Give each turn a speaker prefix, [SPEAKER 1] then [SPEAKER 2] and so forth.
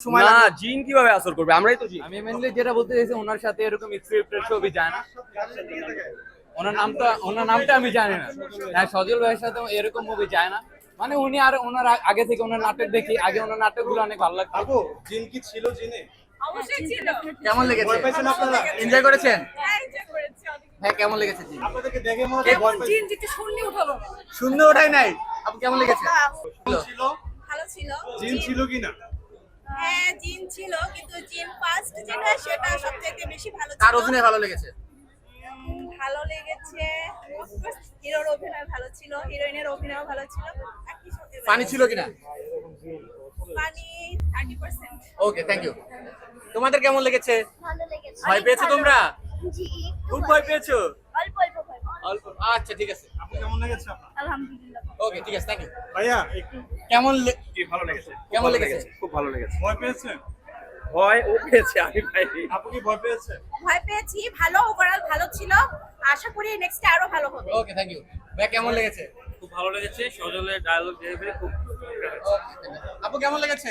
[SPEAKER 1] সময়
[SPEAKER 2] না জিন কীভাবে আসর করবে? আমরাই তো জিন।
[SPEAKER 3] আমি মেনলি যেটা বলতে চাইছি ওনার সাথে এরকম স্ক্রিপ্টের ছবি যায় না। ওনার নামটা ওনার নামটা আমি জানি না। হ্যাঁ সজল ভাইয়ের সাথে এরকম মুভি যায় না। মানে উনি আর ওনার আগে থেকে ওনার নাটক দেখি আগে ওনার নাটকগুলো অনেক ভালো লাগতো।
[SPEAKER 4] আপু জিন কি ছিল জিনে?
[SPEAKER 1] কেমন লেগেছে?
[SPEAKER 4] ভয় পেয়েছেন আপনারা?
[SPEAKER 1] এনজয় করেছেন?
[SPEAKER 5] হ্যাঁ।
[SPEAKER 1] হ্যাঁ কেমন লেগেছে জি
[SPEAKER 4] আপনাদেরকে দেখে মনে হচ্ছে
[SPEAKER 5] কেমন
[SPEAKER 4] ভয় পেয়েছেন।
[SPEAKER 5] জিন যেতে শূন্য উঠালো।
[SPEAKER 1] শূন্য ওঠাই নাই। আপু কেমন লেগেছে?
[SPEAKER 4] ছিল?
[SPEAKER 5] ভালো ছিল।
[SPEAKER 4] জিন ছিল কিনা?
[SPEAKER 5] ছিল কিন্তু জিন ফার্স্ট যেটা সেটা সবথেকে বেশি ভালো
[SPEAKER 1] কার
[SPEAKER 5] ছিল।
[SPEAKER 1] অভিনয় ভালো লেগেছে?
[SPEAKER 5] ভালো লেগেছে হিরোর অভিনয় ভালো ছিল হিরোইনের অভিনয় ভালো ছিল।
[SPEAKER 1] পানি ছিল কিনা?
[SPEAKER 5] পানি thirty percent
[SPEAKER 1] okay thank you তোমাদের কেমন লেগেছে?
[SPEAKER 6] ভালো লেগেছে।
[SPEAKER 1] ভয় পেয়েছ তোমরা?
[SPEAKER 6] জি।
[SPEAKER 1] খুব ভয় পেয়েছ?
[SPEAKER 6] অল্প অল্প ভয়
[SPEAKER 1] অল্প। আচ্ছা ঠিক আছে।
[SPEAKER 4] আপু কেমন লেগেছে আপনার?
[SPEAKER 6] আলহামদুলিল্লাহ।
[SPEAKER 1] ওকে ঠিক আছে থ্যাংক ইউ
[SPEAKER 4] ভাইয়া একটু
[SPEAKER 1] কেমন
[SPEAKER 2] ভালো লেগেছে।
[SPEAKER 1] কেমন লেগেছে?
[SPEAKER 2] খুব ভালো লেগেছে।
[SPEAKER 4] ভয় পেয়েছেন
[SPEAKER 2] ভয় ও পেয়েছে আমি পাইনি।
[SPEAKER 4] আপু কি ভয় পেয়েছে?
[SPEAKER 5] ভয় পেয়েছি ভালো ওভারঅল ভালো ছিল। আশা করি নেক্সট আরও ভালো হবে।
[SPEAKER 1] ওকে থ্যাংক ইউ ভাই কেমন লেগেছে?
[SPEAKER 2] খুব ভালো লেগেছে সজলের ডায়ালগ ডেলিভারি খুব.
[SPEAKER 1] আপু কেমন লেগেছে?